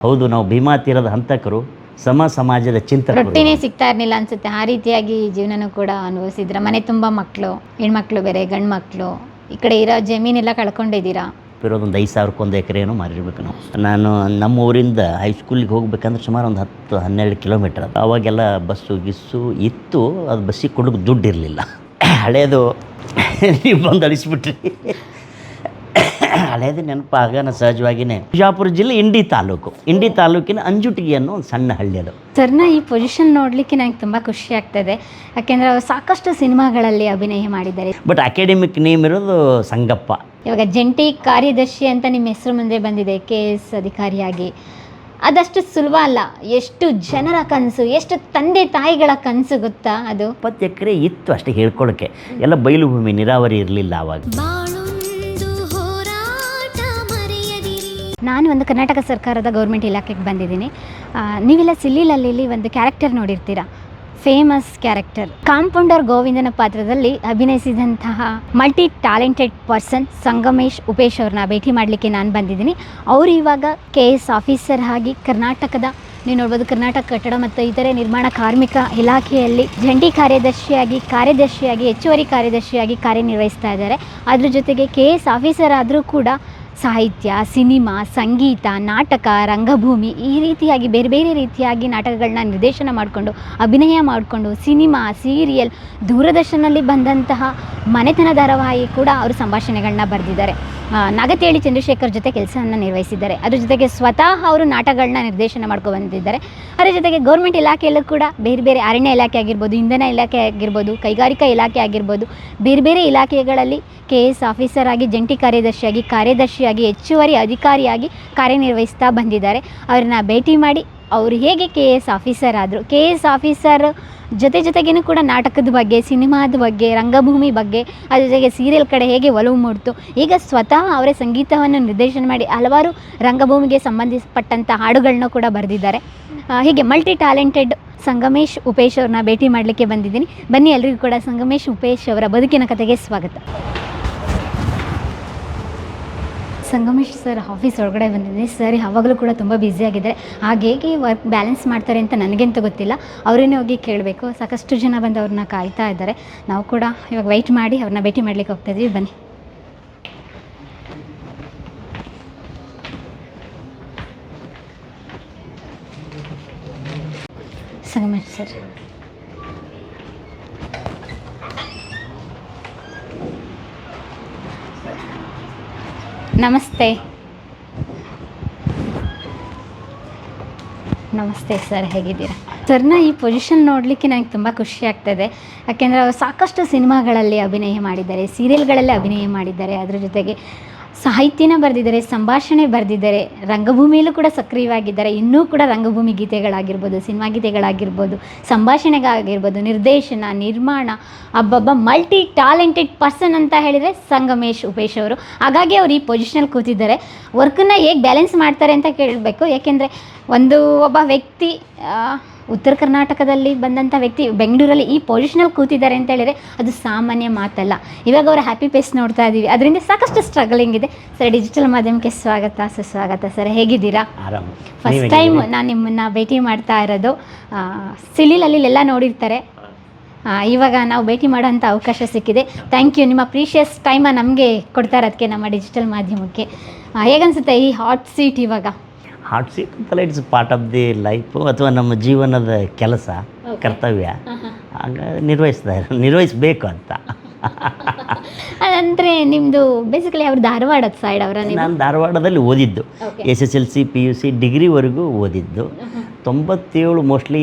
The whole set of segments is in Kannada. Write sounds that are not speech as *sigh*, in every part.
ಹೌದು ನಾವು ಭೀಮಾ ತೀರದ ಹಂತಕರು ಸಮ ಸಮಾಜದ ಚಿಂತಕರು. ರೊಟ್ಟಿನೇ ಸಿಗ್ತಾ ಇರಲಿಲ್ಲ ಅನ್ಸುತ್ತೆ. ಆ ರೀತಿಯಾಗಿ ಜೀವನನೂ ಕೂಡ ಅನುಭವಿಸಿದ್ರ. ಮನೆ ತುಂಬ ಮಕ್ಕಳು ಹೆಣ್ಮಕ್ಳು ಬೇರೆ ಗಂಡು ಮಕ್ಕಳು ಈ ಕಡೆ ಇರೋ ಜಮೀನೆಲ್ಲ ಕಳ್ಕೊಂಡಿದ್ದೀರಾ? ಇರೋದೊಂದು ಐದು ಸಾವಿರಕ್ಕೆ ಒಂದು ಎಕರೆನೂ ಮಾರಿರ್ಬೇಕು ನಾವು. ನಾನು ನಮ್ಮ ಊರಿಂದ ಹೈಸ್ಕೂಲಿಗೆ ಹೋಗ್ಬೇಕಂದ್ರೆ ಸುಮಾರು ಒಂದು ಹತ್ತು ಹನ್ನೆರಡು ಕಿಲೋಮೀಟ್ರ್ ಅದು. ಅವಾಗೆಲ್ಲ ಬಸ್ಸು ಗಿಸ್ಸು ಇತ್ತು. ಅದು ಬಸ್ಸಿಗೆ ಕೊಡೋಕೆ ದುಡ್ಡು ಇರಲಿಲ್ಲ. ಹಳೇದು *laughs* ನೀವು ಬಂದು ಅಳಿಸ್ಬಿಟ್ರಿ. ಹಳೇದು ನೆನಪು ಆಗನ ಸಹಜವಾಗಿಯೇ ಬಿಜಾಪುರ ಜಿಲ್ಲೆ ಇಂಡಿ ತಾಲೂಕು. ಇಂಡಿ ತಾಲೂಕಿನ ಅಂಜುಟಿಗೆ ಅನ್ನೋ ಒಂದು ಸಣ್ಣ ಹಳ್ಳಿ ಅದು ಸರ್ನ ಈ ಪೊಸಿಷನ್ ನೋಡಲಿಕ್ಕೆ ನನಗೆ ತುಂಬ ಖುಷಿ ಆಗ್ತದೆ. ಯಾಕೆಂದರೆ ಅವರು ಸಾಕಷ್ಟು ಸಿನಿಮಾಗಳಲ್ಲಿ ಅಭಿನಯ ಮಾಡಿದ್ದಾರೆ. ಬಟ್ ಅಕಾಡೆಮಿಕ್ ನೇಮ್ ಇರೋದು ಸಂಗಪ್ಪ. ಇವಾಗ ಜಂಟಿ ಕಾರ್ಯದರ್ಶಿ ಅಂತ ನಿಮ್ಮ ಹೆಸರು ಮುಂದೆ ಬಂದಿದೆ ಕೆ ಎಸ್ ಅಧಿಕಾರಿಯಾಗಿ. ಅದಷ್ಟು ಸುಲಭ ಅಲ್ಲ. ಎಷ್ಟು ಜನರ ಕನಸು ಎಷ್ಟು ತಂದೆ ತಾಯಿಗಳ ಕನಸು ಗೊತ್ತಾ ಅದು? ಇಪ್ಪತ್ತು ಎಕರೆ ಇತ್ತು ಅಷ್ಟೇ ಹೇಳ್ಕೊಳಕ್ಕೆ. ಎಲ್ಲ ಬಯಲು ಭೂಮಿ ನೀರಾವರಿ ಇರಲಿಲ್ಲ ಆವಾಗ ನಾನು ಒಂದು ಕರ್ನಾಟಕ ಸರ್ಕಾರದ ಗೌರ್ಮೆಂಟ್ ಇಲಾಖೆಗೆ ಬಂದಿದ್ದೀನಿ. ನೀವೆಲ್ಲ ಸಿಲ್ಲಿಲಲ್ಲಿ ಒಂದು ಕ್ಯಾರೆಕ್ಟರ್ ನೋಡಿರ್ತೀರಾ? Famous character. ಕಾಂಪೌಂಡರ್ ಗೋವಿಂದನ ಪಾತ್ರದಲ್ಲಿ ಅಭಿನಯಿಸಿದಂತಹ multi talented person Sangamesh Upesh ಅವ್ರನ್ನ ಭೇಟಿ ಮಾಡಲಿಕ್ಕೆ ನಾನು ಬಂದಿದ್ದೀನಿ. ಅವರು ಇವಾಗ ಕೆ ಎಸ್ ಆಫೀಸರ್ ಆಗಿ ಕರ್ನಾಟಕದ, ನೀವು ನೋಡ್ಬೋದು ಕರ್ನಾಟಕ ಕಟ್ಟಡ ಮತ್ತು ಇತರೆ ನಿರ್ಮಾಣ ಕಾರ್ಮಿಕ ಇಲಾಖೆಯಲ್ಲಿ ಜಂಟಿ ಕಾರ್ಯದರ್ಶಿಯಾಗಿ ಕಾರ್ಯದರ್ಶಿಯಾಗಿ, ಹೆಚ್ಚುವರಿ ಕಾರ್ಯದರ್ಶಿಯಾಗಿ ಕಾರ್ಯನಿರ್ವಹಿಸ್ತಾ ಇದ್ದಾರೆ. ಅದ್ರ ಜೊತೆಗೆ ಕೆ ಎಸ್ ಆಫೀಸರ್ ಆದರೂ ಕೂಡ ಸಾಹಿತ್ಯ, ಸಿನಿಮಾ, ಸಂಗೀತ, ನಾಟಕ, ರಂಗಭೂಮಿ ಈ ರೀತಿಯಾಗಿ ಬೇರೆ ಬೇರೆ ರೀತಿಯಾಗಿ ನಾಟಕಗಳನ್ನ ನಿರ್ದೇಶನ ಮಾಡಿಕೊಂಡು, ಅಭಿನಯ ಮಾಡಿಕೊಂಡು, ಸಿನಿಮಾ, ಸೀರಿಯಲ್ ದೂರದರ್ಶನಲ್ಲಿ ಬಂದಂತಹ ಮನೆತನ ಧಾರಾವಾಹಿ ಕೂಡ ಅವರು ಸಂಭಾಷಣೆಗಳನ್ನ ಬರೆದಿದ್ದಾರೆ. ಆ, ನಾಗತಿಹಳ್ಳಿ ಚಂದ್ರಶೇಖರ್ ಜೊತೆ ಕೆಲಸವನ್ನು ನಿರ್ವಹಿಸಿದ್ದಾರೆ. ಅದ್ರ ಜೊತೆಗೆ ಸ್ವತಃ ಅವರು ನಾಟಕಗಳನ್ನ ನಿರ್ದೇಶನ ಮಾಡ್ಕೊ ಬಂದಿದ್ದಾರೆ. ಅದರ ಜೊತೆಗೆ ಗೌರ್ಮೆಂಟ್ ಇಲಾಖೆಯಲ್ಲೂ ಕೂಡ ಬೇರೆ ಬೇರೆ ಅರಣ್ಯ ಇಲಾಖೆ ಆಗಿರ್ಬೋದು ಇಂಧನ ಇಲಾಖೆ ಆಗಿರ್ಬೋದು ಕೈಗಾರಿಕಾ ಇಲಾಖೆ ಆಗಿರ್ಬೋದು ಬೇರೆ ಬೇರೆ ಇಲಾಖೆಗಳಲ್ಲಿ ಕೆ ಎಸ್ ಆಫೀಸರ್ ಆಗಿ ಜಂಟಿ ಕಾರ್ಯದರ್ಶಿಯಾಗಿ ಕಾರ್ಯದರ್ಶಿಯಾಗಿ ಹೆಚ್ಚುವರಿ ಅಧಿಕಾರಿಯಾಗಿ ಕಾರ್ಯನಿರ್ವಹಿಸ್ತಾ ಬಂದಿದ್ದಾರೆ. ಅವರನ್ನ ಭೇಟಿ ಮಾಡಿ ಅವರು ಹೇಗೆ ಕೆ ಎಸ್ ಆಫೀಸರ್ ಆದರು. ಕೆ ಎಸ್ ಆಫೀಸರ್ ಜೊತೆ ಜೊತೆಗೇನು ಕೂಡ ನಾಟಕದ ಬಗ್ಗೆ, ಸಿನಿಮಾದ ಬಗ್ಗೆ, ರಂಗಭೂಮಿ ಬಗ್ಗೆ, ಅದ್ರ ಜೊತೆಗೆ ಸೀರಿಯಲ್ ಕಡೆ ಹೇಗೆ ಒಲವು ಮೂಡ್ತು. ಈಗ ಸ್ವತಃ ಅವರೇ ಸಂಗೀತವನ್ನು ನಿರ್ದೇಶನ ಮಾಡಿ ಹಲವಾರು ರಂಗಭೂಮಿಗೆ ಸಂಬಂಧಿಸಪಟ್ಟಂಥ ಹಾಡುಗಳನ್ನ ಕೂಡ ಬರೆದಿದ್ದಾರೆ. ಹೀಗೆ ಮಲ್ಟಿ ಟ್ಯಾಲೆಂಟೆಡ್ ಸಂಗಮೇಶ್, ಉಪೇಶ್ ಅವ್ರನ್ನ ಭೇಟಿ ಮಾಡಲಿಕ್ಕೆ ಬಂದಿದ್ದೀನಿ. ಬನ್ನಿ ಎಲ್ರಿಗೂ ಕೂಡ ಸಂಗಮೇಶ್, ಉಪೇಶ್ ಅವರ ಬದುಕಿನ ಕಥೆಗೆ ಸ್ವಾಗತ. ಸಂಗಮೇಶ್ ಸರ್ ಆಫೀಸ್ ಒಳಗಡೆ ಬಂದಿದ್ದೀನಿ. ಸರ್, ಯಾವಾಗಲೂ ಕೂಡ ತುಂಬ ಆಗಿದ್ದಾರೆ. ಹಾಗೆ ಹೇಗೆ ವರ್ಕ್ ಬ್ಯಾಲೆನ್ಸ್ ಮಾಡ್ತಾರೆ ಅಂತ ನನಗಂತೂ ಗೊತ್ತಿಲ್ಲ. ಅವರೇನೇ ಹೋಗಿ ಕೇಳಬೇಕು. ಸಾಕಷ್ಟು ಜನ ಬಂದು ಅವ್ರನ್ನ ಕಾಯ್ತಾ ಇದ್ದಾರೆ. ನಾವು ಕೂಡ ಇವಾಗ ವೆಯ್ಟ್ ಮಾಡಿ ಅವ್ರನ್ನ ಭೇಟಿ ಮಾಡ್ಲಿಕ್ಕೆ ಹೋಗ್ತಾ ಇದ್ದೀವಿ ಬನ್ನಿ. ಸಂಗಮೇಶ್ ಸರ್. ನಮಸ್ತೆ. ನಮಸ್ತೆ ಸರ್, ಹೇಗಿದ್ದೀರಾ? ಸರ್ನ ಈ ಪೊಸಿಷನ್ ನೋಡಲಿಕ್ಕೆ ನನಗೆ ತುಂಬ ಖುಷಿ ಆಗ್ತದೆ. ಯಾಕೆಂದರೆ ಅವರು ಸಾಕಷ್ಟು ಸಿನಿಮಾಗಳಲ್ಲಿ ಅಭಿನಯ ಮಾಡಿದ್ದಾರೆ ಸೀರಿಯಲ್ಗಳಲ್ಲಿ ಅಭಿನಯ ಮಾಡಿದ್ದಾರೆ. ಅದರ ಜೊತೆಗೆ ಸಾಹಿತ್ಯನ ಬರೆದಿದ್ದಾರೆ, ಸಂಭಾಷಣೆ ಬರೆದಿದ್ದಾರೆ ರಂಗಭೂಮಿಯಲ್ಲೂ ಕೂಡ ಸಕ್ರಿಯವಾಗಿದ್ದಾರೆ, ಇನ್ನೂ ಕೂಡ ರಂಗಭೂಮಿ ಗೀತೆಗಳಾಗಿರ್ಬೋದು, ಸಿನಿಮಾ ಗೀತೆಗಳಾಗಿರ್ಬೋದು, ಸಂಭಾಷಣೆಗಾಗಿರ್ಬೋದು, ನಿರ್ದೇಶನ, ನಿರ್ಮಾಣ, ಅಬ್ಬಬ್ಬ ಮಲ್ಟಿ ಟ್ಯಾಲೆಂಟೆಡ್ ಪರ್ಸನ್ ಅಂತ ಹೇಳಿದರೆ ಸಂಗಮೇಶ್, ಉಪೇಶ್ ಅವರು. ಹಾಗಾಗಿ ಅವರು ಈ ಪೊಸಿಷನಲ್ಲಿ ಕೂತಿದ್ದಾರೆ. ವರ್ಕನ್ನು ಹೇಗೆ ಬ್ಯಾಲೆನ್ಸ್ ಮಾಡ್ತಾರೆ ಅಂತ ಕೇಳಬೇಕು. ಯಾಕೆಂದರೆ ಒಂದು ಒಬ್ಬ ವ್ಯಕ್ತಿ ಉತ್ತರ ಕರ್ನಾಟಕದಲ್ಲಿ ಬಂದಂಥ ವ್ಯಕ್ತಿ ಬೆಂಗಳೂರಲ್ಲಿ ಈ ಪೊಸಿಷನಲ್ಲಿ ಕೂತಿದ್ದಾರೆ ಅಂತ ಹೇಳಿದರೆ ಅದು ಸಾಮಾನ್ಯ ಮಾತಲ್ಲ. ಇವಾಗ ಅವರ ಹ್ಯಾಪಿ ಫೇಸ್ ನೋಡ್ತಾ ಇದ್ದೀವಿ ಅದರಿಂದ ಸಾಕಷ್ಟು ಸ್ಟ್ರಗಲಿಂಗ್ ಇದೆ. ಸರ್ ಡಿಜಿಟಲ್ ಮಾಧ್ಯಮಕ್ಕೆ ಸ್ವಾಗತ ಸುಸ್ವಾಗತ ಸರ್ ಹೇಗಿದ್ದೀರಾ? ಫಸ್ಟ್ ಟೈಮ್ ನಾನು ನಿಮ್ಮನ್ನು ಭೇಟಿ ಮಾಡ್ತಾ ಇರೋದು. ಸಿಲಿಲಲ್ಲಿ ಎಲ್ಲ ನೋಡಿರ್ತಾರೆ. ಇವಾಗ ನಾವು ಭೇಟಿ ಮಾಡೋಂಥ ಅವಕಾಶ ಸಿಕ್ಕಿದೆ. ಥ್ಯಾಂಕ್ ಯು ನಿಮ್ಮ ಪ್ರೀಷಿಯಸ್ ಟೈಮ ನಮಗೆ ಕೊಡ್ತಾ ಇರೋದಕ್ಕೆ ನಮ್ಮ ಡಿಜಿಟಲ್ ಮಾಧ್ಯಮಕ್ಕೆ. ಹೇಗನ್ಸುತ್ತೆ ಈ ಹಾಟ್ ಸೀಟ್ ಇವಾಗ? ಹಾಟ್ ಸೀಟ್ ಅಂತಲ್ಲ it's part of the life ಅಥವಾ ನಮ್ಮ ಜೀವನದ ಕೆಲಸ ಕರ್ತವ್ಯ. ಆಗ ನಿರ್ವಹಿಸ್ತಾ ನಿರ್ವಹಿಸಬೇಕು ಅಂತ. *laughs* ಅದಂದರೆ ನಿಮ್ಮದು ಬೇಸಿಕಲಿ ಅವ್ರು ಧಾರವಾಡದ ಸೈಡ್ ಅವರ ನಾನು ಧಾರವಾಡದಲ್ಲಿ ಓದಿದ್ದು. S S L C P U C ಡಿಗ್ರಿವರೆಗೂ ಓದಿದ್ದು. ತೊಂಬತ್ತೇಳು ಮೋಸ್ಟ್ಲಿ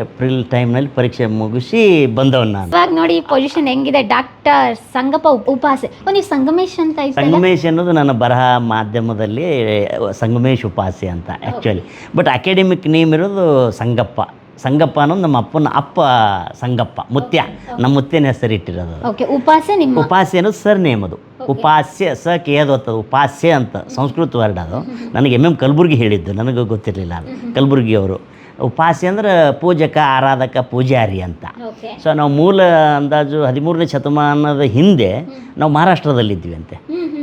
ಏಪ್ರಿಲ್ ಟೈಮ್ನಲ್ಲಿ ಪರೀಕ್ಷೆ ಮುಗಿಸಿ ಬಂದವನು ನಾನು. ಇವಾಗ ನೋಡಿ ಪೊಸಿಷನ್ ಹೆಂಗಿದೆ ಡಾಕ್ಟರ್ ಸಂಗಪ್ಪ ಉಪ- ಉಪಾಸೆ ಓ ನೀವು ಸಂಗಮೇಶ್ ಅಂತ ಸಂಗಮೇಶ್ ಅನ್ನೋದು ನನ್ನ ಬರಹ ಮಾಧ್ಯಮದಲ್ಲಿ ಸಂಗಮೇಶ್ ಉಪಾಸೆ ಅಂತ ಆ್ಯಕ್ಚುಲಿ ಬಟ್ ಅಕಾಡೆಮಿಕ್ ನೇಮ್ ಇರೋದು ಸಂಗಪ್ಪ. ಸಂಗಪ್ಪ ಅನ್ನೋದು ನಮ್ಮ ಅಪ್ಪನ ಅಪ್ಪ ಸಂಗಪ್ಪ ಮುತ್ಯ. ನಮ್ಮ ಮುತ್ಯನ ಹೆಸರು ಇಟ್ಟಿರೋದು. ಓಕೆ ಉಪಾಸೆ ನಿಮ್ಮ ಉಪಾಸ್ಯ ಅನ್ನೋದು ಸರ್ ನೇಮ್ ಅದು. ಉಪಾಸ್ಯ ಸ ಕೇದು ಅದು ಅದು ಉಪಾಸ್ಯ ಅಂತ ಸಂಸ್ಕೃತ ವರ್ಡ್ ಅದು. ನನಗೆ ಎಂ ಎಂ ಕಲಬುರ್ಗಿ ಹೇಳಿದ್ದು ನನಗೆ ಗೊತ್ತಿರಲಿಲ್ಲ ಅದು. ಕಲಬುರ್ಗಿ ಅವರು. ಉಪಾಸ್ಯ ಅಂದ್ರೆ ಪೂಜಕ ಆರಾಧಕ ಪೂಜಾರಿ ಅಂತ. ಸೊ ನಾವು ಮೂಲ ಅಂದಾಜು ಹದಿಮೂರನೇ ಶತಮಾನದ ಹಿಂದೆ ನಾವು ಮಹಾರಾಷ್ಟ್ರದಲ್ಲಿದ್ವಿ ಅಂತೆ.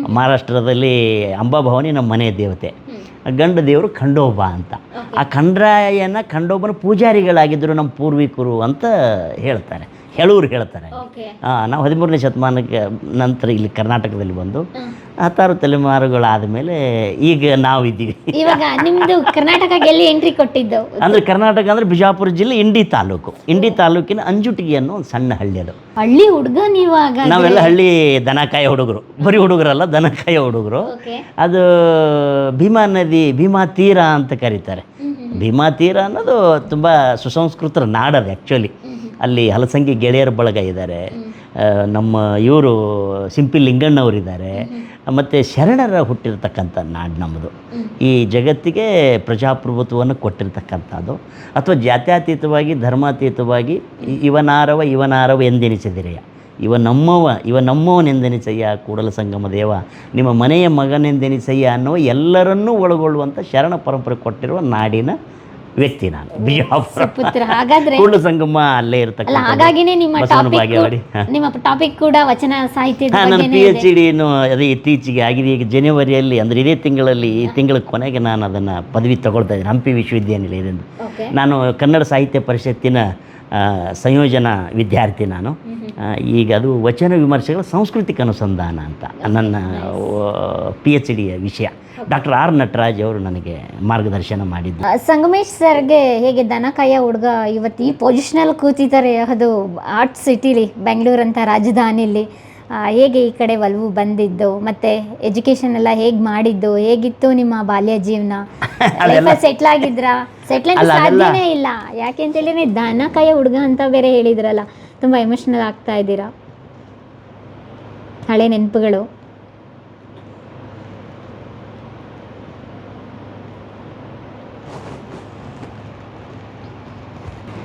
ಮಹಾರಾಷ್ಟ್ರದಲ್ಲಿ ಅಂಬಾಭವಾನಿ ನಮ್ಮ ಮನೆಯ ದೇವತೆ. ಗಂಡ ದೇವರು ಖಂಡೋಬ ಅಂತ. ಆ ಖಂಡ್ರಾಯನ ಖಂಡೋಬನ ಪೂಜಾರಿಗಳಾಗಿದ್ದರು ನಮ್ಮ ಪೂರ್ವಿಕರು ಅಂತ ಹೇಳ್ತಾರೆ. ಹೇಳೂರು ಹೇಳ್ತಾರೆ. ನಾವು ಹದಿಮೂರನೇ ಶತಮಾನಕ್ಕೆ ನಂತರ ಇಲ್ಲಿ ಕರ್ನಾಟಕದಲ್ಲಿ ಬಂದು ಹತ್ತಾರು ತಲೆಮಾರುಗಳಾದ ಮೇಲೆ ಈಗ ನಾವು ಇದ್ದೀವಿ ಇವಾಗ ನಿಮ್ದು ಕರ್ನಾಟಕ ಎಲ್ಲಿ ಎಂಟ್ರಿ ಕೊಟ್ಟಿದ್ದು. ಅಂದ್ರೆ ಕರ್ನಾಟಕ ಅಂದ್ರೆ ಬಿಜಾಪುರ ಜಿಲ್ಲೆ ಇಂಡಿ ತಾಲೂಕು. ಇಂಡಿ ತಾಲೂಕಿನ ಅಂಜುಟಿಗೆ ಅನ್ನೋ ಒಂದು ಸಣ್ಣ ಹಳ್ಳಿ ಅದು ಹಳ್ಳಿ ಹುಡುಗ ನೀವಾಗ ನಾವೆಲ್ಲ ಹಳ್ಳಿ ದನಕಾಯಿ ಹುಡುಗರು. ಬರೀ ಹುಡುಗರಲ್ಲ ದನಕಾಯ ಹುಡುಗರು. ಅದು ಭೀಮಾ ನದಿ ಭೀಮಾ ತೀರ ಅಂತ ಕರೀತಾರೆ. ಭೀಮಾ ತೀರ ಅನ್ನೋದು ತುಂಬ ಸುಸಂಸ್ಕೃತರ ನಾಡದು ಆ್ಯಕ್ಚುಲಿ ಅಲ್ಲಿ ಹಲಸಂಗಿ ಗೆಳೆಯರ ಬಳಗ ಇದ್ದಾರೆ ನಮ್ಮ ಇವರು ಸಿಂಪಿ ಲಿಂಗಣ್ಣವರಿದ್ದಾರೆ ಮತ್ತು ಶರಣರ ಹುಟ್ಟಿರ್ತಕ್ಕಂಥ ನಾಡು ನಮ್ಮದು. ಈ ಜಗತ್ತಿಗೆ ಪ್ರಜಾಪ್ರಭುತ್ವವನ್ನು ಕೊಟ್ಟಿರ್ತಕ್ಕಂಥದ್ದು. ಅಥವಾ ಜಾತ್ಯಾತೀತವಾಗಿ ಧರ್ಮಾತೀತವಾಗಿ ಇವನಾರವ ಇವನಾರವ ಎಂದೆನಿಸಿದಿರೆಯ. ಇವ ನಮ್ಮವ ಇವ ನಮ್ಮವನೆಂದೆನಿಸಯ್ಯ ಕೂಡಲ ಸಂಗಮ ದೇವ. ನಿಮ್ಮ ಮನೆಯ ಮಗನೆಂದೆನಿಸಯ್ಯ ಅನ್ನುವ ಎಲ್ಲರನ್ನೂ ಒಳಗೊಳ್ಳುವಂಥ ಶರಣ ಪರಂಪರೆ ಕೊಟ್ಟಿರುವ ನಾಡಿನ ವ್ಯಕ್ತಿ ನಾನು. ಬಿಜಾಪುರ ಪುತ್ರ ಹಾಗಾದ್ರೆ ಕೂಡಲ ಸಂಗಮ ಅಲ್ಲೇ ಇರ್ತಕ್ಕಂಥ ಹಾಗಾಗಿನೇ ನಿಮ್ಮ ಬಸವನ ಟಾಪಿಕ್ ಬಾಗೇವಾಡಿ ಹಾ. ನಿಮ್ಮ ಟಾಪಿಕ್ ಕೂಡ ವಚನ ಸಾಹಿತ್ಯದ ಹಾಂ ನನ್ನ ಬಗ್ಗೆನೇ ಪಿ ಇದೆ ಎಚ್ ಡಿನು ಅದೇ ಇತ್ತೀಚೆಗೆ ಆಗಿದೆ. ಈಗ ಜನವರಿಯಲ್ಲಿ ಅಂದ್ರೆ ಇದೇ ತಿಂಗಳಲ್ಲಿ ಈ ತಿಂಗಳ ಕೊನೆಗೆ ನಾನು ಅದನ್ನು ಪದವಿ ತಗೊಳ್ತಾ ಇದ್ದೀನಿ. ಹಂಪಿ ವಿಶ್ವವಿದ್ಯಾನಿಲಯದಿಂದ. ಓಕೆ ನಾನು ಕನ್ನಡ ಸಾಹಿತ್ಯ ಪರಿಷತ್ತಿನ ಸಂಯೋಜನಾ ವಿದ್ಯಾರ್ಥಿ ನಾನು. ಈಗ ಅದು ವಚನ ವಿಮರ್ಶೆಗಳ ಸಾಂಸ್ಕೃತಿಕ ಅನುಸಂಧಾನ ಅಂತ ನನ್ನ ಪಿ ಎಚ್ ಡಿಯ ವಿಷಯ. ಡಾಕ್ಟರ್ ಆರ್ ನಟರಾಜ್ ಅವರು ನನಗೆ ಮಾರ್ಗದರ್ಶನ ಮಾಡಿದ್ದು. ಸಂಗಮೇಶ್ ಸರ್ಗೆ ಹೇಗೆ ದನ ಕಾಯ ಹುಡುಗ ಇವತ್ತು ಈ ಪೊಸಿಷನಲ್ಲಿ ಕೂತಿದ್ದಾರೆ ಅದು ಆರ್ಟ್ ಸಿಟಿಲಿ ಬೆಂಗಳೂರು ಅಂತ ರಾಜಧಾನಿಲಿ. ಹೇಗೆ ಈ ಕಡೆ ಒಲವು ಬಂದಿದ್ದು ಮತ್ತೆ ಎಜುಕೇಶನ್ ಎಲ್ಲ ಹೇಗೆ ಮಾಡಿದ್ದು ಹೇಗಿತ್ತು ನಿಮ್ಮ ಬಾಲ್ಯ ಜೀವನ? *laughs* ಸೆಟ್ಲ್ ಆಗಿದ್ರಾ? ಸೆಟ್ಲ್ ಸಾಧ್ಯನೇ ಇಲ್ಲ. ಯಾಕೆ ಅಂತ ಹೇಳಿ ದನ ಕಾಯ ಹುಡುಗ ಅಂತ ಬೇರೆ ಹೇಳಿದ್ರಲ್ಲ. ತುಂಬಾ ಎಮೋಷನಲ್ ಆಗ್ತಾ ಇದ್ದೀರಾ? ಹಳೆ ನೆನಪುಗಳು.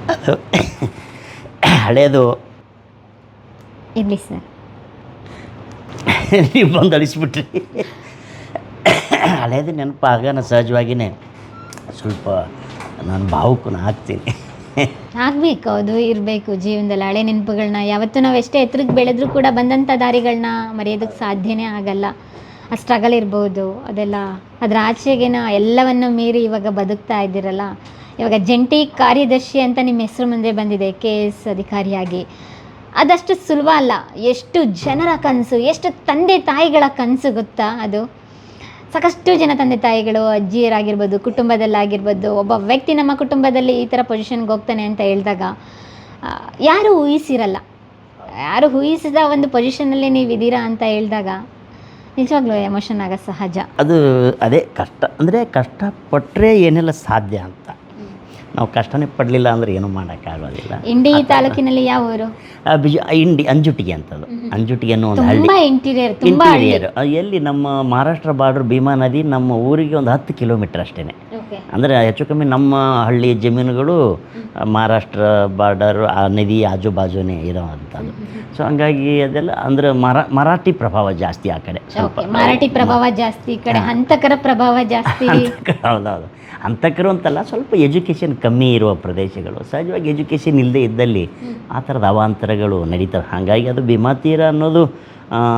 *coughs* ಹಳೇದು. ಇರಲಿ ಸರ್ ನೀವು ಬಂದು ಅಳಿಸ್ಬಿಟ್ರಿ. ಹಳೇದು ನೆನಪಾಗ ಸಹಜವಾಗಿಯೇ ಸ್ವಲ್ಪ ನಾನು ಭಾವುಕನ ಆಗ್ತೀನಿ. ಆಗ್ಬೇಕು, ಅದು ಇರಬೇಕು ಜೀವನದಲ್ಲಿ ಹಳೆ ನೆನಪುಗಳನ್ನ ಯಾವತ್ತೂ ನಾವು ಎಷ್ಟೇ ಎತ್ತರಕ್ಕೆ ಬೆಳೆದ್ರೂ ಕೂಡ ಬಂದಂಥ ದಾರಿಗಳನ್ನ ಮರೆಯೋದಕ್ಕೆ ಸಾಧ್ಯನೇ ಆಗಲ್ಲ. ಆ ಸ್ಟ್ರಗಲ್ ಇರ್ಬೋದು, ಅದೆಲ್ಲ ಅದರ ಆಚೆಗೇನ ಎಲ್ಲವನ್ನು ಮೀರಿ ಇವಾಗ ಬದುಕ್ತಾ ಇದ್ದೀರಲ್ಲ. ಇವಾಗ ಜಂಟಿ ಕಾರ್ಯದರ್ಶಿ ಅಂತ ನಿಮ್ಮ ಹೆಸರು ಮುಂದೆ ಬಂದಿದೆ, ಕೆ ಎಸ್ ಅಧಿಕಾರಿಯಾಗಿ. ಅದಷ್ಟು ಸುಲಭ ಅಲ್ಲ. ಎಷ್ಟು ಜನರ ಕನಸು, ಎಷ್ಟು ತಂದೆ ತಾಯಿಗಳ ಕನಸು ಗೊತ್ತಾ ಅದು? ಸಾಕಷ್ಟು ಜನ ತಂದೆ ತಾಯಿಗಳು, ಅಜ್ಜಿಯರಾಗಿರ್ಬೋದು, ಕುಟುಂಬದಲ್ಲಾಗಿರ್ಬೋದು, ಒಬ್ಬ ವ್ಯಕ್ತಿ ನಮ್ಮ ಕುಟುಂಬದಲ್ಲಿ ಈ ಥರ ಪೊಸಿಷನ್ಗೆ ಹೋಗ್ತಾನೆ ಅಂತ ಹೇಳಿದಾಗ ಯಾರು ಊಹಿಸಿರಲ್ಲ. ಯಾರು ಊಹಿಸಿದ ಒಂದು ಪೊಸಿಷನಲ್ಲಿ ನೀವು ಇದ್ದೀರಾ ಅಂತ ಹೇಳಿದಾಗ, ನಿಜವಾಗ್ಲೂ ಎಮೋಷನ್ ಆಗ ಸಹಜ. ಅದು ಅದೇ ಕಷ್ಟ. ಅಂದರೆ ಕಷ್ಟಪಟ್ಟರೆ ಏನೆಲ್ಲ ಸಾಧ್ಯ ಅಂತ. ನಾವು ಕಷ್ಟನೇ ಪಡಲಿಲ್ಲ ಅಂದರೆ ಏನೂ ಮಾಡೋಕ್ಕಾಗೋದಿಲ್ಲ ಇಂಡಿ ತಾಲೂಕಿನಲ್ಲಿ ಯಾವ ಊರು? ಬಿಜು ಇಂಡಿ ಅಂಜುಟಿಗೆ ಅಂತದ್ದು. ಅಂಜುಟಿಗೆ ಅನ್ನೋ ಒಂದು ಹಳ್ಳಿ. ತುಂಬಾ ಇಂಟೀರಿಯರ್ ತುಂಬಾ ಇಂಟೀರಿಯರ್ ಎಲ್ಲಿ ನಮ್ಮ ಮಹಾರಾಷ್ಟ್ರ ಬಾರ್ಡರ್ ಭೀಮಾ ನದಿ ನಮ್ಮ ಊರಿಗೆ ಒಂದು ಹತ್ತು ಕಿಲೋಮೀಟರ್ ಅಷ್ಟೇ ಅಂದರೆ ಹೆಚ್ಚು ಕಮ್ಮಿ ನಮ್ಮ ಹಳ್ಳಿ ಜಮೀನುಗಳು ಮಹಾರಾಷ್ಟ್ರ ಬಾರ್ಡರ್ ಆ ನದಿ ಆಜು ಬಾಜುನೇ ಇರೋವಂಥದ್ದು ಸೊ ಹಂಗಾಗಿ ಅದೆಲ್ಲ ಅಂದರೆ ಮರಾ ಮರಾಠಿ ಪ್ರಭಾವ ಜಾಸ್ತಿ ಆ ಕಡೆ. ಸ್ವಲ್ಪ ಮರಾಠಿ ಪ್ರಭಾವ ಜಾಸ್ತಿ ಈ ಕಡೆ. ಹಂತಕರ ಪ್ರಭಾವ ಜಾಸ್ತಿ. ಹೌದೌದು. ಹಂತಕರು ಅಂತಲ್ಲ ಸ್ವಲ್ಪ ಎಜುಕೇಷನ್ ಕಮ್ಮಿ ಇರುವ ಪ್ರದೇಶಗಳು. ಸಹಜವಾಗಿ ಎಜುಕೇಷನ್ ಇಲ್ಲದೆ ಇದ್ದಲ್ಲಿ ಆ ಥರದ ಅವಾಂತರಗಳು ನಡೀತವೆ. ಹಾಗಾಗಿ ಅದು ಭೀಮಾ ತೀರ ಅನ್ನೋದು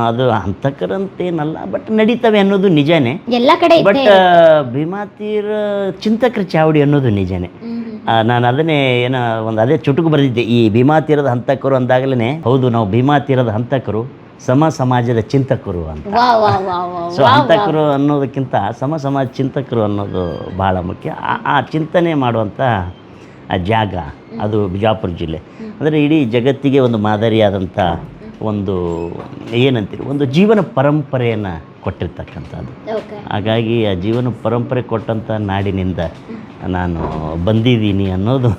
ಅದು ಹಂತಕರಂತೇನಲ್ಲ ಬಟ್ ನಡೀತವೆ ಅನ್ನೋದು ನಿಜನೇ. ಎಲ್ಲ ಕಡೆ ಬಟ್ ಭೀಮಾತೀರ ಭೀಮಾ ತೀರ ಚಿಂತಕರ ಚಾವಡಿ ಅನ್ನೋದು ನಿಜನೇ. ನಾನು ಅದನ್ನೇ ಏನೋ ಒಂದು ಅದೇ ಚುಟುಕು ಬರೆದಿದ್ದೆ. ಈ ಭೀಮಾ ತೀರದ ಹಂತಕರು ಅಂದಾಗಲೇ ಹೌದು ನಾವು ಭೀಮಾ ತೀರದ ಹಂತಕರು ಸಮ ಸಮಾಜದ ಚಿಂತಕರು ಅಂತ. ಸೊ ಹಂತಕರು ಅನ್ನೋದಕ್ಕಿಂತ ಸಮ ಸಮಾಜ ಚಿಂತಕರು ಅನ್ನೋದು ಭಾಳ ಮುಖ್ಯ. ಆ- ಚಿಂತನೆ ಮಾಡುವಂಥ ಆ ಜಾಗ ಅದು ಬಿಜಾಪುರ ಜಿಲ್ಲೆ. ಅಂದರೆ ಇಡೀ ಜಗತ್ತಿಗೆ ಒಂದು ಮಾದರಿಯಾದಂಥ ಒಂದು ಏನಂತೀರಿ ಒಂದು ಜೀವನ ಪರಂಪರೆಯನ್ನು ಕೊಟ್ಟಿರ್ತಕ್ಕಂಥದ್ದು. ಹಾಗಾಗಿ ಆ ಜೀವನ ಪರಂಪರೆ ಕೊಟ್ಟಂಥ ನಾಡಿನಿಂದ ನಾನು ಬಂದಿದ್ದೀನಿ ಅನ್ನೋದು.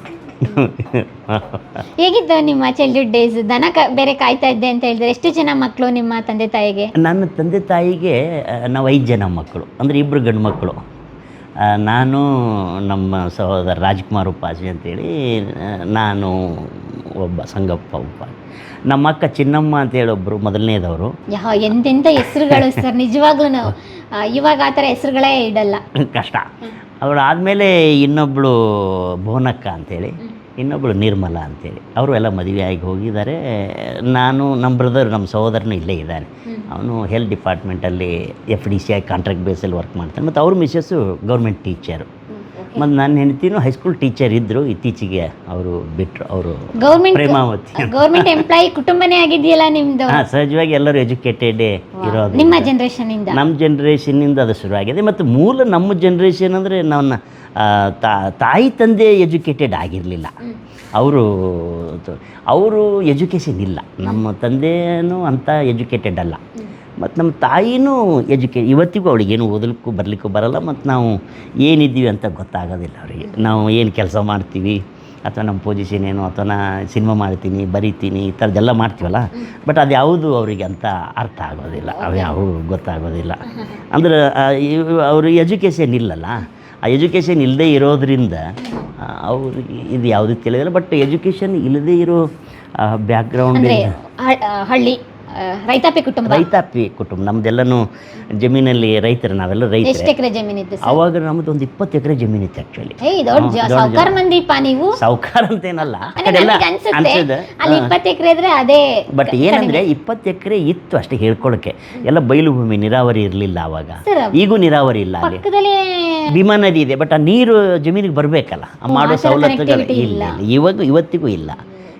ಹೇಗಿತ್ತು ನಿಮ್ಮ ಚೈಲ್ಡ್ಹುಡ್ ಡೇಸ್ ದನ ಬೇರೆ ಕಾಯ್ತಾ ಇದ್ದೆ ಅಂತ ಹೇಳಿದ್ರೆ ಎಷ್ಟು ಜನ ಮಕ್ಕಳು ನಿಮ್ಮ ತಂದೆ ತಾಯಿಗೆ? ನನ್ನ ತಂದೆ ತಾಯಿಗೆ ನಾವು ಐದು ಜನ ಮಕ್ಕಳು ಅಂದರೆ ಇಬ್ಬರು ಗಂಡು ಮಕ್ಕಳು. ನಾನು ನಮ್ಮ ಸಹೋದರ ರಾಜ್ಕುಮಾರ್ ಉಪಾಸಿ ಅಂತೇಳಿ ನಾನು ಒಬ್ಬ ಸಂಗಪ್ಪ ಒಬ್ಬ. ನಮ್ಮ ಅಕ್ಕ ಚಿನ್ನಮ್ಮ ಅಂತೇಳಿ ಒಬ್ಬರು ಮೊದಲನೇದವರು. ಎಂತೆಂತ ಎಂತೆಂಥ ಹೆಸರುಗಳು ಸರ್? ನಿಜವಾಗ್ಲೂ ಇವಾಗ ಆ ಥರ ಹೆಸರುಗಳೇ ಇಡಲ್ಲ. ಕಷ್ಟ. ಅವಳು ಆದಮೇಲೆ ಇನ್ನೊಬ್ಬಳು ಭುವನಕ್ಕ ಅಂತೇಳಿ ಇನ್ನೊಬ್ಬಳು ನಿರ್ಮಲ ಅಂತೇಳಿ. ಅವರು ಎಲ್ಲ ಮದುವೆ ಆಗಿ ಹೋಗಿದ್ದಾರೆ. ನಾನು ನಮ್ಮ ಬ್ರದರ್ ನಮ್ಮ ಸಹೋದರನು ಇಲ್ಲೇ ಇದ್ದಾನೆ. ಅವನು ಹೆಲ್ತ್ ಡಿಪಾರ್ಟ್ಮೆಂಟಲ್ಲಿ ಎಫ್ ಡಿ ಸಿ ಆಗಿ ಕಾಂಟ್ರಾಕ್ಟ್ ಬೇಸಲ್ಲಿ ವರ್ಕ್ ಮಾಡ್ತಾನೆ. ಮತ್ತು ಅವ್ರ ಮಿಸ್ಸಸ್ಸು ಗೌರ್ಮೆಂಟ್ ಟೀಚರು ಮತ್ತು ನನ್ನ ಹೆಂಡತಿನೂ ಹೈಸ್ಕೂಲ್ ಟೀಚರ್ ಇದ್ದರು ಇತ್ತೀಚೆಗೆ ಅವರು ಬಿಟ್ಟರು ಅವರು ಗೌರ್ಮೆಂಟ್ ಪ್ರೇಮಾವತಿ ಗೌರ್ಮೆಂಟ್ ಎಂಪ್ಲಾಯಿ ಕುಟುಂಬನೇ ಆಗಿದೆಯಲ್ಲ ನಿಮ್ಮದು ಹಾಂ ಸಹಜವಾಗಿ ಎಲ್ಲರೂ ಎಜುಕೇಟೆಡ್ ಇರೋದು ನಿಮ್ಮ ಜನರೇಷನ್ ಇಂದ? ನಮ್ಮ ಜನ್ರೇಷನ್ನಿಂದ ಅದು ಶುರುವಾಗಿದೆ ಮತ್ತು ಮೂಲ ನಮ್ಮ ಜನ್ರೇಷನ್ ಅಂದರೆ ನನ್ನ ತಾಯಿ ತಂದೆ ಎಜುಕೇಟೆಡ್ ಆಗಿರಲಿಲ್ಲ. ಅವರು ಅವರು ಎಜುಕೇಷನ್ ಇಲ್ಲ. ನಮ್ಮ ತಂದೆಯೂ ಅಂಥ ಎಜುಕೇಟೆಡ್ ಅಲ್ಲ. ಮತ್ತು ನಮ್ಮ ತಾಯಿನೂ ಎಜುಕೇ ಇವತ್ತಿಗೂ ಅವಳಿಗೆ ಏನು ಓದಲಿಕ್ಕೂ ಬರಲಿಕ್ಕೂ ಬರಲ್ಲ ಮತ್ತು ನಾವು ಏನಿದ್ದೀವಿ ಅಂತ ಗೊತ್ತಾಗೋದಿಲ್ಲ ಅವರಿಗೆ ನಾವು ಏನು ಕೆಲಸ ಮಾಡ್ತೀವಿ ಅಥವಾ ನಮ್ಮ ಪೊಸಿಷನ್ ಏನು ಅಥವಾ ನಾ ಸಿನಿಮಾ ಮಾಡ್ತೀನಿ ಬರಿತೀನಿ ಈ ಥರದ್ದೆಲ್ಲ ಮಾಡ್ತೀವಲ್ಲ ಬಟ್ ಅದು ಯಾವುದು ಅವರಿಗೆ ಅಂತ ಅರ್ಥ ಆಗೋದಿಲ್ಲ. ಅವು ಯಾವು ಗೊತ್ತಾಗೋದಿಲ್ಲ. ಅಂದ್ರೆ ಅವರು ಎಜುಕೇಷನ್ ಇಲ್ಲಲ್ಲ. ಆ ಎಜುಕೇಷನ್ ಇಲ್ಲದೆ ಇರೋದ್ರಿಂದ ಅವ್ರಿಗೆ ಇದು ಯಾವುದೂ ತಿಳಿದಿಲ್ಲ ಬಟ್ ಎಜುಕೇಷನ್ ಇಲ್ಲದೇ ಇರೋ ಬ್ಯಾಕ್ಗ್ರೌಂಡ್ ಹಳ್ಳಿ ರೈತಾಪಿ ಕುಟುಂಬ? ರೈತಾಪಿ ಕುಟುಂಬ. ನಮ್ದೆಲ್ಲನೂ ಜಮೀನಲ್ಲಿ ರೈತರು ನಾವೆಲ್ಲ ಎಷ್ಟು ಎಕರೆ ಜಮೀನಿತ್ತು ಅವಾಗ ನಮ್ದು ಒಂದು ಇಪ್ಪತ್ತು ಎಕರೆ ಜಮೀನಿತ್ತು ಇತ್ತು ಆಕ್ಚುಲಿ ಜ- ದೊಡ್ಡ ಸಾವ್ಕಾರ ಮಂದಿಪ್ಪ ನೀವು? ಸಾವುಕಾರ ಅಂತೇನಲ್ಲ. ಆ ಅಂದ್ರೆ ಕಡೆ ಎಲ್ಲ ನನಗೆ ಅನ್ಸುತ್ತೆ. ಅನ್ಸಿದೆ ಅಲ್ಲಿ ಇಪ್ಪತ್ತು ಎಕರೆ ಇದ್ರೆ ಅದೇ ಬಟ್ ಏನಂದ್ರೆ ಇಪ್ಪತ್ತು ಎಕರೆ ಇತ್ತು ಅಷ್ಟೇ ಹೇಳ್ಕೊಳಕ್ಕೆ. ಎಲ್ಲ ಬಯಲು ಭೂಮಿ ನೀರಾವರಿ ಇರಲಿಲ್ಲ ಅವಾಗ. ಸರ್ ಈಗೂ ನೀರಾವರಿ ಇಲ್ಲ ಅಲ್ಲಿ. ಪಕ್ಕದಲ್ಲಿ ಭೀಮಾ ನದಿ ಇದೆ ಬಟ್ ಆ ನೀರು ಜಮೀನಿಗೆ ಬರಬೇಕಲ್ಲ. ಮಾಡೋ ಆ ಥರ ಸವಲತ್ತುಗಳು connectivity ಇಲ್ಲ ಇಲ್ಲ. ಇವಾಗ ಇವತ್ತಿಗೂ ಇಲ್ಲ.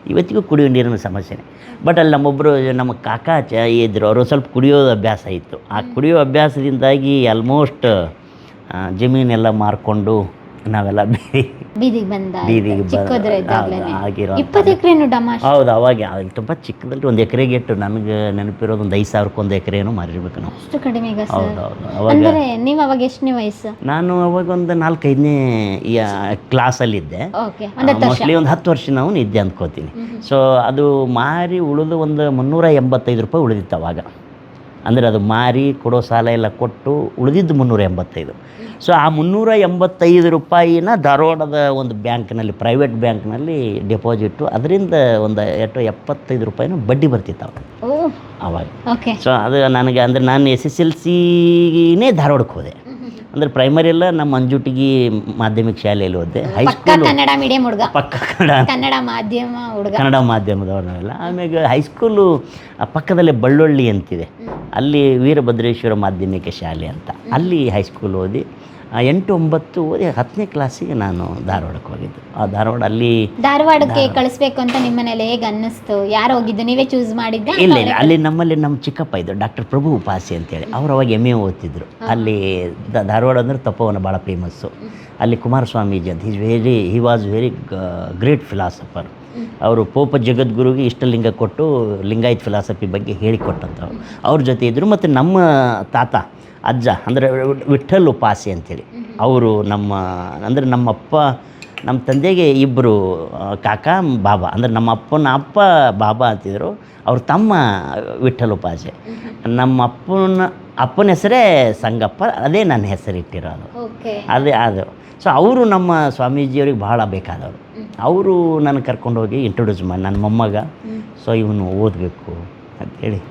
ಇವತ್ತಿಗೂ ಕುಡಿಯೋ ನೀರಿನ ಸಮಸ್ಯೆನೇ ಬಟ್ ಅಲ್ಲಿ ನಮ್ಮೊಬ್ಬರು ನಮ್ಮ ಕಾಕ ಚ ಇದ್ದರು ಅವರು ಸ್ವಲ್ಪ ಕುಡಿಯೋದು ಅಭ್ಯಾಸ ಇತ್ತು. ಆ ಕುಡಿಯೋ ಅಭ್ಯಾಸದಿಂದಾಗಿ ಆಲ್ಮೋಸ್ಟ್ ಜಮೀನೆಲ್ಲ ಮಾರ್ಕೊಂಡು ನಾವೆಲ್ಲ ಬೇರೆ ಬೀದಿಗೆ ಬಂದ ಬೀದಿಗೆ ಆಗಿರೋ ಇಪ್ಪತ್ತು ಎಕರೆನು ಡಮಾಶ್? ಹೌದು ಅವಾಗ ಅಲ್ಲಿ ತುಂಬ ಚಿಕ್ಕದಲ್ಲಿ ಒಂದು ಎಕರೆಗೆ ಇಟ್ಟು ನನಗೆ ನೆನಪಿರೋದು ಒಂದು ಐದು ಸಾವಿರಕ್ಕೆ ಒಂದು ಎಕರೆನೂ ಮಾರಿರ್ಬೇಕು ನಾವು. ಅಷ್ಟು ಕಡಿಮೆ ಈಗ ಹೌದು ಹೌದು. ಅವಾಗ ಅಂದ್ರೆ ನೀವು ಅವಾಗ ಎಷ್ಟನೇ ವಯಸ್ಸು? ನಾನು ಅವಾಗ ಒಂದು ನಾಲ್ಕೈದನೇ ಕ್ಲಾಸಲ್ಲಿದ್ದೆ. ಓಕೆ ಒಂದು ಹತ್ತು ವರ್ಷ. ಮೋಸ್ಟ್ಲಿ ಒಂದು ಹತ್ತು ವರ್ಷ ನಾವು ನಿದ್ದೆ ಅಂದ್ಕೋತೀನಿ ಸೊ ಅದು ಮಾರಿ ಉಳಿದು ಒಂದು ಮುನ್ನೂರ ಎಂಬತ್ತೈದು ರೂಪಾಯಿ ಉಳಿದಿತ್ತು ಅವಾಗ. ಅಂದರೆ ಅದು ಮಾರಿ ಕೊಡೋ ಸಾಲ ಎಲ್ಲ ಕೊಟ್ಟು ಉಳಿದಿದ್ದು ಮುನ್ನೂರ ಎಂಬತ್ತೈದು. ಸೊ ಆ ಮುನ್ನೂರ ಎಂಬತ್ತೈದು ರೂಪಾಯಿನ ಧಾರವಾಡದ ಒಂದು ಬ್ಯಾಂಕ್ನಲ್ಲಿ ಪ್ರೈವೇಟ್ ಬ್ಯಾಂಕ್ನಲ್ಲಿ ಡೆಪಾಸಿಟ್ಟು ಅದರಿಂದ ಒಂದು ಎಷ್ಟು ಎಪ್ಪತ್ತೈದು ರೂಪಾಯಿನ ಬಡ್ಡಿ ಬರ್ತಿತ್ತು ಅವಾಗ ಓ. ಅವಾಗ. ಓಕೆ ಸೊ ಅದು ನನಗೆ ಅಂದರೆ ನಾನು ಎಸ್ ಎಸ್ ಎಲ್ ಸಿನೇ ಧಾರವಾಡಕ್ಕೆ ಹೋದೆ. ಅಂದರೆ ಪ್ರೈಮರಿ ಎಲ್ಲ ನಮ್ಮ ಮಂಜುಟಿಗಿ ಮಾಧ್ಯಮಿಕ ಶಾಲೆಯಲ್ಲಿ ಓದಿದೆ. ಹೈಸ್ಕೂಲ್ ಕನ್ನಡ ಮೀಡಿಯಂ ಹುಡುಗ. ಪಕ್ಕ ಕನ್ನಡ. ಕನ್ನಡ ಮಾಧ್ಯಮ ಹುಡುಗ. ಕನ್ನಡ ಮಾಧ್ಯಮದವ್ರನ್ನೆಲ್ಲ ಆಮೇಲೆ ಹೈಸ್ಕೂಲು ಆ ಪಕ್ಕದಲ್ಲೇ ಬಳ್ಳೊಳ್ಳಿ ಅಂತಿದೆ. ಅಲ್ಲಿ ವೀರಭದ್ರೇಶ್ವರ ಮಾಧ್ಯಮಿಕ ಶಾಲೆ ಅಂತ. ಅಲ್ಲಿ ಹೈಸ್ಕೂಲ್ ಓದಿ. ಎಂಟು ಒಂಬತ್ತು ಓದಿ ಹತ್ತನೇ ಕ್ಲಾಸಿಗೆ ನಾನು ಧಾರವಾಡಕ್ಕೆ ಹೋಗಿದ್ದು. ಆ ಧಾರವಾಡ ಅಲ್ಲಿ ಧಾರವಾಡಕ್ಕೆ ಕಳಿಸ್ಬೇಕು ಅಂತ ನಿಮ್ಮ ಮನೇಲಿ ಹೇಗೆ ಅನ್ನಿಸ್ತು? ಯಾರು ಹೋಗಿದ್ದು? ನೀವೇ ಚೂಸ್ ಮಾಡಿದ್ದೆ ಇಲ್ಲ ಇಲ್ಲ ಅಲ್ಲಿ ನಮ್ಮಲ್ಲಿ ನಮ್ಮ ಚಿಕ್ಕಪ್ಪ ಇದ್ದರು ಡಾಕ್ಟರ್ ಪ್ರಭು ಉಪಾಸಿ ಅಂತೇಳಿ. ಅವ್ರು ಅವಾಗ ಎಂ ಎ ಓದ್ತಿದ್ರು. ಅಲ್ಲಿ ದ- ಧಾರವಾಡ ಅಂದರೆ ತಪೋವನ ಭಾಳ ಫೇಮಸ್ಸು ಅಲ್ಲಿ ಕುಮಾರಸ್ವಾಮೀಜಿ ಅಂತ is very he was very great philosopher ಅವರು ಪೋಪ ಜಗದ್ಗುರುಗೆ ಇಷ್ಟಲಿಂಗ ಕೊಟ್ಟು ಲಿಂಗಾಯತ್ ಫಿಲಾಸಫಿ ಬಗ್ಗೆ ಹೇಳಿಕೊಟ್ಟಂಥವ್ರು ಅವ್ರ ಜೊತೆ ಇದ್ದರು ಮತ್ತು ನಮ್ಮ ತಾತ ಅಜ್ಜ ಅಂದರೆ ವಿಠಲ್ ಉಪಾಸಿ ಅಂತೇಳಿ. ಅವರು ನಮ್ಮ ಅಂದರೆ ನಮ್ಮಪ್ಪ ನಮ್ಮ ತಂದೆಗೆ ಇಬ್ಬರು ಕಾಕ ಬಾಬಾ. ಅಂದರೆ ನಮ್ಮ ಅಪ್ಪನ ಅಪ್ಪ ಬಾಬಾ ಅಂತಿದ್ರು. ಅವ್ರ ತಮ್ಮ ವಿಠಲ್ ಉಪಾಸೆ. ನಮ್ಮ ಅಪ್ಪನ ಅಪ್ಪನ ಹೆಸರೇ ಸಂಗಪ್ಪ. ಅದೇ ನನ್ನ ಹೆಸರಿಟ್ಟಿರೋದು. ಅದೇ ಅದು. ಸೊ ಅವರು ನಮ್ಮ ಸ್ವಾಮೀಜಿಯವ್ರಿಗೆ ಭಾಳ ಬೇಕಾದವರು. ಅವರು ನನ್ನ ಕರ್ಕೊಂಡೋಗಿ ಇಂಟ್ರೊಡ್ಯೂಸ್ ಮಾಡಿ ನನ್ನ ಮೊಮ್ಮಗ. ಸೊ ಇವನು ಓದಬೇಕು ಅಂತೇಳಿ.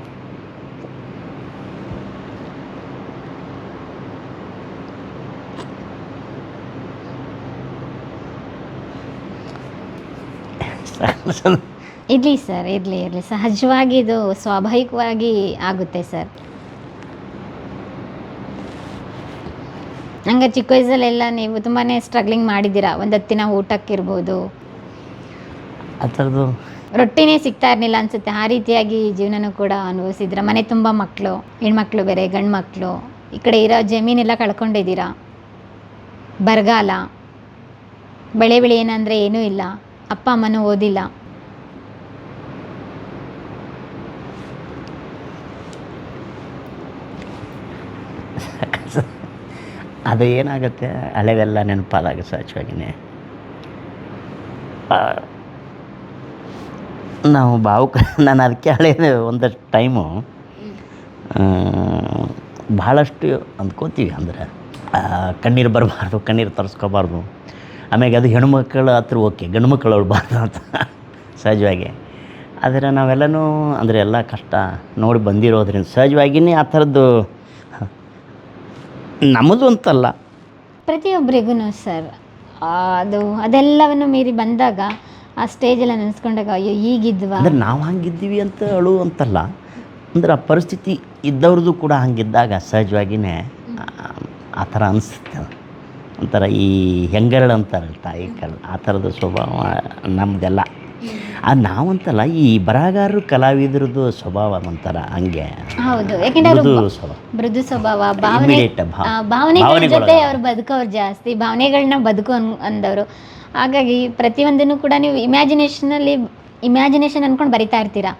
*laughs* ಇರ್ಲಿ ಸರ್ ಇರಲಿ ಇರಲಿ. ಸಹಜವಾಗಿ ಇದು ಸ್ವಾಭಾವಿಕವಾಗಿ ಆಗುತ್ತೆ ಸರ್. ಹಂಗೆ ಚಿಕ್ಕ ವಯಸ್ಸಲ್ಲೆಲ್ಲ ನೀವು ತುಂಬಾ ಸ್ಟ್ರಗ್ಲಿಂಗ್ ಮಾಡಿದ್ದೀರಾ? ಒಂದು ಹತ್ತಿನ ಊಟಕ್ಕಿರ್ಬೋದು. ಆ ಥರದ್ದು ರೊಟ್ಟಿನೇ ಸಿಗ್ತಾ ಇರಲಿಲ್ಲ ಅನ್ಸುತ್ತೆ. ಆ ರೀತಿಯಾಗಿ ಜೀವನನೂ ಕೂಡ ಅನುಭವಿಸಿದ್ರ ಮನೆ ತುಂಬ ಮಕ್ಕಳು ಹೆಣ್ಮಕ್ಳು ಬೇರೆ ಗಂಡು ಮಕ್ಕಳು ಈ ಕಡೆ ಇರೋ ಜಮೀನೆಲ್ಲ ಕಳ್ಕೊಂಡಿದ್ದೀರಾ? ಬರಗಾಲ. ಬೆಳೆ ಬೆಳೆ ಏನಂದರೆ ಏನೂ ಇಲ್ಲ. ಅಪ್ಪ ಅಮ್ಮನೂ ಓದಿಲ್ಲ. ಅದು ಏನಾಗುತ್ತೆ? ಹಳೆವೆಲ್ಲ ನೆನಪಾದಾಗ ಸಹಜವಾಗಿನೇ ನಾವು ಭಾವುಕ ನಾನು ಅದಕ್ಕೆ ಹಳೆಯ ಒಂದಷ್ಟು ಟೈಮು. ಭಾಳಷ್ಟು ಅಂದ್ಕೋತೀವಿ ಅಂದ್ರೆ ಕಣ್ಣೀರು ಬರಬಾರ್ದು, ಕಣ್ಣೀರು ತರಿಸ್ಕೋಬಾರ್ದು. ಆಮೇಲೆ ಅದು ಹೆಣ್ಮಕ್ಳ ಹತ್ರ ಓಕೆ ಗಂಡು ಮಕ್ಕಳು ಅಳ್ಬಾರ್ದು ಅಂತ. ಸಹಜವಾಗಿ. ಆದರೆ ನಾವೆಲ್ಲನೂ ಅಂದರೆ ಎಲ್ಲ ಕಷ್ಟ ನೋಡಿ ಬಂದಿರೋದ್ರಿಂದ ಸಹಜವಾಗಿಯೇ ಆ ಥರದ್ದು ನಮ್ಮದು ಅಂತಲ್ಲ. ಪ್ರತಿಯೊಬ್ಬರಿಗೂ ಸರ್ ಅದು ಅದೆಲ್ಲವನ್ನು ಮೀರಿ ಬಂದಾಗ ಆ ಸ್ಟೇಜೆಲ್ಲ ನೆನೆಸ್ಕೊಂಡಾಗ ಅಯ್ಯೋ ಈಗಿದ್ವ ಅಂದರೆ ನಾವು ಹಂಗಿದ್ದೀವಿ ಅಂತ ಅಳು ಅಂತಲ್ಲ. ಅಂದ್ರೆ ಆ ಪರಿಸ್ಥಿತಿ ಇದ್ದವ್ರದ್ದು ಕೂಡ ಹಂಗಿದ್ದಾಗ ಸಹಜವಾಗಿಯೇ ಆ ಥರ ಅನಿಸುತ್ತೆ. ಒಂಥರ ಈ ಹೆಂಗರಳು ಅಂತಾರಲ್ಲ ತಾಯಿ ಕರಳು ಆ ಥರದ ಸ್ವಭಾವ ನಮ್ಮದೆಲ್ಲ ಅದು ನಾವಂತಲ್ಲ ಈ ಬರಹಗಾರರು ಕಲಾವಿದರದ್ದು ಸ್ವಭಾವ ಒಂಥರ ಹಂಗೆ. ಹೌದು ಯಾಕೆಂದ್ರೆ ಮೃದು ಸ್ವಭಾವ. ಭಾವನೆ ಭಾವನೆಗಳ. ಜೊತೆ ಅವ್ರು ಬದುಕೋರು ಜಾಸ್ತಿ ಭಾವನೆಗಳನ್ನ ಬದುಕು ಅನ್ ಅಂದವರು. ಹಾಗಾಗಿ ಪ್ರತಿಯೊಂದನ್ನು ಕೂಡ ನೀವು ಇಮ್ಯಾಜಿನೇಷನಲ್ಲಿ ಇಮ್ಯಾಜಿನೇಷನ್ ಅನ್ಕೊಂಡು ಬರಿತಾ ಇರ್ತೀರಾ?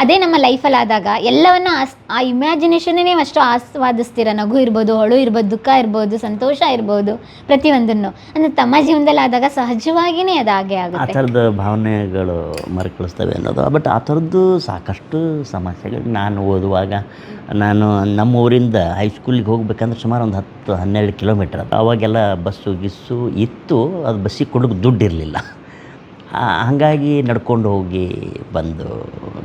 ಅದೇ ನಮ್ಮ ಲೈಫಲ್ಲಿ ಆದಾಗ ಎಲ್ಲವನ್ನ ಆಸ್ ಆ ಇಮ್ಯಾಜಿನೇಷನ್ನೇ ಅಷ್ಟು ಆಸ್ವಾದಿಸ್ತೀರ. ನಗು ಇರ್ಬೋದು ಅಳು ಇರ್ಬೋದು ದುಃಖ ಇರ್ಬೋದು ಸಂತೋಷ ಇರ್ಬೋದು ಪ್ರತಿಯೊಂದನ್ನು. ಅಂದರೆ ತಮ್ಮ ಜೀವನದಲ್ಲಿ ಆದಾಗ ಸಹಜವಾಗಿಯೇ ಅದು ಹಾಗೆ ಆ ಆಗುತ್ತೆ. ಥರದ ಭಾವನೆಗಳು ಮರುಕಳಿಸ್ತವೆ ಅನ್ನೋದು. ಬಟ್ ಆ ಥರದ್ದು ಸಾಕಷ್ಟು ಸಮಸ್ಯೆಗಳು ನಾನು ಓದುವಾಗ ನಾನು ನಮ್ಮ ಊರಿಂದ ಹೈಸ್ಕೂಲಿಗೆ ಹೋಗ್ಬೇಕಂದ್ರೆ ಸುಮಾರು ಒಂದು ಹತ್ತು ಹನ್ನೆರಡು ಕಿಲೋಮೀಟ್ರ್ ಅದು ಅವಾಗೆಲ್ಲ ಬಸ್ಸು ಗಿಸ್ಸು ಇತ್ತು ಅದು ಬಸ್ಸಿಗೆ ಕೊಡೋಕೆ ದುಡ್ಡು ಇರಲಿಲ್ಲ. ಹಾಗಾಗಿ ನಡ್ಕೊಂಡು ಹೋಗಿ ಬಂದು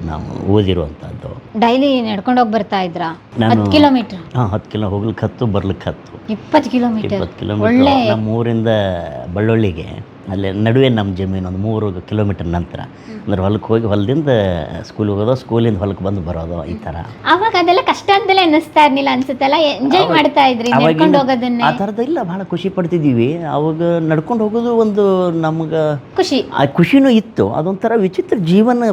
ನಾವು ಓದಿರುವಂಥದ್ದು. ಡೈಲಿ ನಡ್ಕೊಂಡು ಹೋಗಿ ಬರ್ತಾ ಇದ್ರಾ? ಹತ್ತು ಕಿಲೋಮೀಟ್ರ್? ಹಾಂ ಹತ್ತು ಕಿಲೋ ಹೋಗ್ಲಿಕ್ಕೆ ಹತ್ತು ಬರ್ಲಿಕ್ಕೆ ಹತ್ತು. ಇಪ್ಪತ್ತು ಕಿಲೋಮೀಟರ್? ಇಪ್ಪತ್ತು ಕಿಲೋಮೀಟರ್. ಒಳ್ಳೆ ನಮ್ಮ ಊರಿಂದ ಬಳ್ಳೊಳ್ಳಿಗೆ ಅಲ್ಲಿ ನಡುವೆ ನಮ್ಮ ಜಮೀನು ಒಂದು ಮೂರು ಕಿಲೋಮೀಟರ್ ನಂತರ. ಅಂದ್ರೆ ಹೊಲಕ್ಕೆ ಹೋಗಿ ಹೊಲದಿಂದ ಸ್ಕೂಲ್ ಹೋಗೋದು ಸ್ಕೂಲಿಂದ ಹೊಲಕ್ಕೆ ಬಂದು ಬರೋದು ಈ ಥರ ಅವಾಗ ಅದೆಲ್ಲ ಕಷ್ಟ ಅಂತಲೇ ಅನ್ನಿಸ್ತಾ ಇರ್ಲಿಲ್ಲ ಅನ್ಸುತ್ತಲ್ಲ? ಎಂಜಾಯ್ ಮಾಡ್ತಾ ಇದ್ರಿ ನಡ್ಕೊಂಡು ಹೋಗೋದನ್ನ? ಆ ಥರದ್ದು ಇಲ್ಲ ಭಾಳ ಖುಷಿ ಪಡ್ತಿದ್ದೀವಿ. ಅವಾಗ ನಡ್ಕೊಂಡು ಹೋಗೋದು ಒಂದು ನಮ್ಗೆ ಖುಷಿ. ಆ ಖುಷಿನೂ ಇತ್ತು. ಅದೊಂಥರ ವಿಚಿತ್ರ ಜೀವನ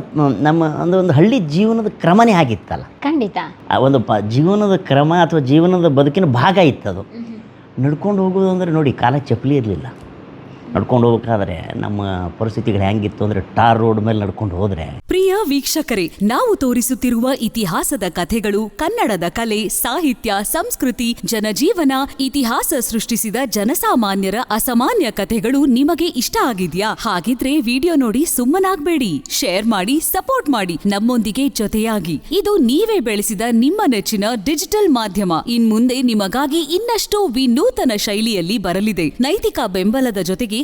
ನಮ್ಮ ಅಂದ್ರೆ ಒಂದು ಹಳ್ಳಿ ಜೀವನದ ಕ್ರಮನೇ ಆಗಿತ್ತಲ್ಲ. ಖಂಡಿತ. ಆ ಒಂದು ಪ ಜೀವನದ ಕ್ರಮ ಅಥವಾ ಜೀವನದ ಬದುಕಿನ ಭಾಗ ಇತ್ತು ಅದು ನಡ್ಕೊಂಡು ಹೋಗೋದು ಅಂದರೆ ನೋಡಿ ಕಾಲ ಚಪ್ಪಲಿ ಇರಲಿಲ್ಲ. ನಡ್ಕೊಂಡು ಹೋಗ್ಬೇಕಾದ್ರೆ ನಮ್ಮ ಪರಿಸ್ಥಿತಿಗಳು ಹೆಂಗಿತ್ತು ಅಂದ್ರೆ ಟಾರ್ ರೋಡ್ ಮೇಲೆ ನಡ್ಕೊಂಡು ಹೋದರೆ. ಪ್ರಿಯ ವೀಕ್ಷಕರೇ, ನಾವು ತೋರಿಸುತ್ತಿರುವ ಇತಿಹಾಸದ ಕಥೆಗಳು, ಕನ್ನಡದ ಕಲೆ, ಸಾಹಿತ್ಯ, ಸಂಸ್ಕೃತಿ, ಜನಜೀವನ, ಇತಿಹಾಸ ಸೃಷ್ಟಿಸಿದ ಜನಸಾಮಾನ್ಯರ ಅಸಾಮಾನ್ಯ ಕಥೆಗಳು ನಿಮಗೆ ಇಷ್ಟ ಆಗಿದ್ಯಾ? ಹಾಗಿದ್ರೆ ವಿಡಿಯೋ ನೋಡಿ ಸುಮ್ಮನಾಗ್ಬೇಡಿ. ಶೇರ್ ಮಾಡಿ, ಸಪೋರ್ಟ್ ಮಾಡಿ. ನಮ್ಮೊಂದಿಗೆ ಜೊತೆಯಾಗಿ. ಇದು ನೀವೇ ಬೆಳೆಸಿದ ನಿಮ್ಮ ನೆಚ್ಚಿನ ಡಿಜಿಟಲ್ ಮಾಧ್ಯಮ. ಇನ್ಮುಂದೆ ನಿಮಗಾಗಿ ಇನ್ನಷ್ಟು ವಿನೂತನ ಶೈಲಿಯಲ್ಲಿ ಬರಲಿದೆ. ನೈತಿಕ ಬೆಂಬಲದ ಜೊತೆಗೆ